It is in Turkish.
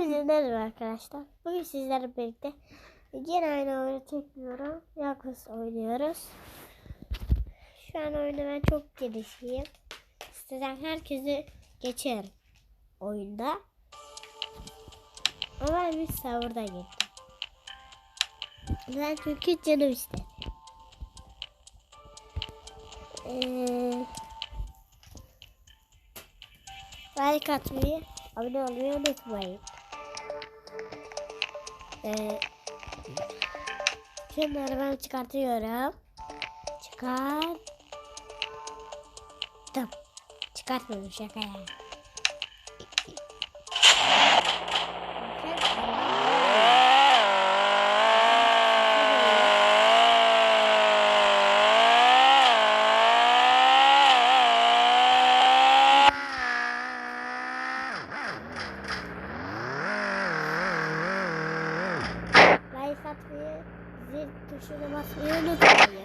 Hepinize merhaba arkadaşlar. Bugün sizlerle birlikte yine aynı oyunu çekmiyorum. Yakız oynuyoruz. Şu an oyunda ben çok gelişiyim. İsteden herkesi geçerim oyunda. Ama bir savurda gittim. Ben çünkü canım istedi. Ee, like atmayı, abone olmayı unutmayın. Ee, şunları ben çıkartıyorum. Çıkar. Tamam. Çıkartmadım şaka yani. Like atmayı, zil tuşuna basmayı unutmayın.